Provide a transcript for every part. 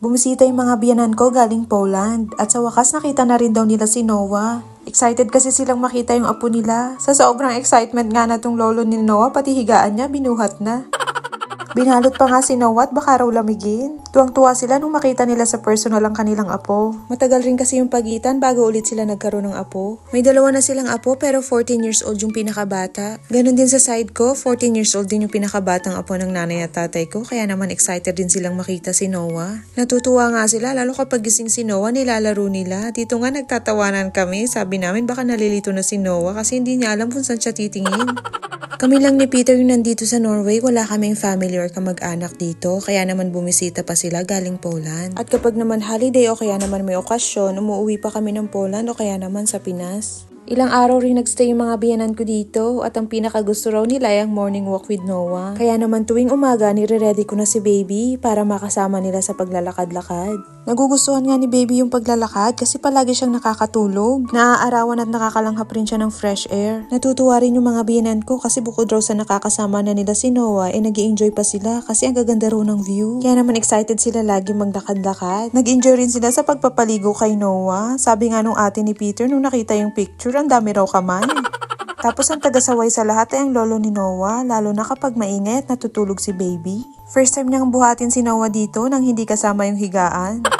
Bumisita yung mga biyanan ko galing Poland at sa wakas nakita na rin daw nila si Noah. Excited kasi silang makita yung apo nila. Sa sobrang excitement nga na lolo ni Noah, pati higaan niya binuhat na. Binalot pa nga si Noah at baka raw lamigin. Tuwang-tuwa sila nung makita nila sa personal ang kanilang apo. Matagal rin kasi yung pagitan bago ulit sila nagkaroon ng apo. May dalawa na silang apo pero 14 years old yung pinakabata. Ganon din sa side ko, 14 years old din yung pinakabatang apo ng nanay at tatay ko kaya naman excited din silang makita si Noah. Natutuwa nga sila lalo kapag gising si Noah nilalaro nila. Dito nga nagtatawanan kami. Sabi namin baka nalilito na si Noah kasi hindi niya alam kung saan siya titingin. Kami lang ni Peter yung nandito sa Norway, wala kaming family or kamag-anak dito, kaya naman bumisita pa sila galing Poland. At kapag naman holiday o kaya naman may okasyon, umuwi pa kami ng Poland o kaya naman sa Pinas. Ilang araw rin nagstay yung mga biyanan ko dito at ang pinakagusto raw nila ay ang morning walk with Noah. Kaya naman tuwing umaga nire-ready ko na si baby para makasama nila sa paglalakad-lakad. Nagugustuhan nga ni baby yung paglalakad kasi palagi siyang nakakatulog. Naaarawan at nakakalanghap rin siya ng fresh air. Natutuwa rin yung mga biyanan ko kasi bukod raw sa nakakasama na nila si Noah, eh nag enjoy pa sila kasi ang gaganda raw ng view. Kaya naman excited sila lagi maglakad-lakad. Nag-enjoy rin sila sa pagpapaligo kay Noah. Sabi nga nung ate ni Peter nung nakita yung picture, ang dami raw kamay. Tapos ang tagasaway sa lahat ay ang lolo ni Noah, lalo na kapag maingay at natutulog si baby. First time niyang buhatin si Noah dito nang hindi kasama yung higaan.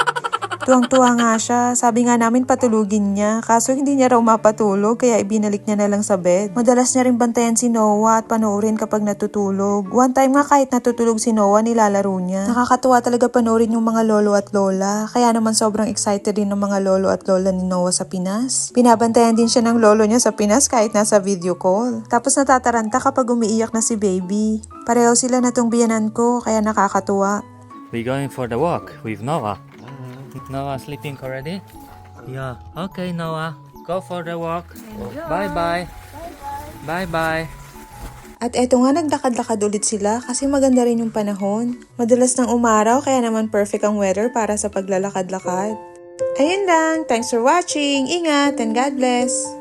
Tuwang-tuwa nga siya. Sabi nga namin patulugin niya. Kaso hindi niya raw mapatulog kaya ibinalik niya na lang sa bed. Madalas niya rin bantayan si Noah at panoorin kapag natutulog. One time nga kahit natutulog si Noah nilalaro niya. Nakakatuwa talaga panoorin yung mga lolo at lola. Kaya naman sobrang excited din ng mga lolo at lola ni Noah sa Pinas. Binabantayan din siya ng lolo niya sa Pinas kahit nasa video call. Tapos natataranta kapag umiiyak na si baby. Pareho sila na tong biyanan ko kaya nakakatuwa. We going for the walk with Noah. Noah sleeping already? Yeah. Okay, Noah. Go for the walk. Bye bye. Bye bye. At eto nga naglakad-lakad ulit sila kasi maganda rin yung panahon. Madalas ng umaraw kaya naman perfect ang weather para sa paglalakad-lakad. Ayun lang, thanks for watching, ingat and God bless!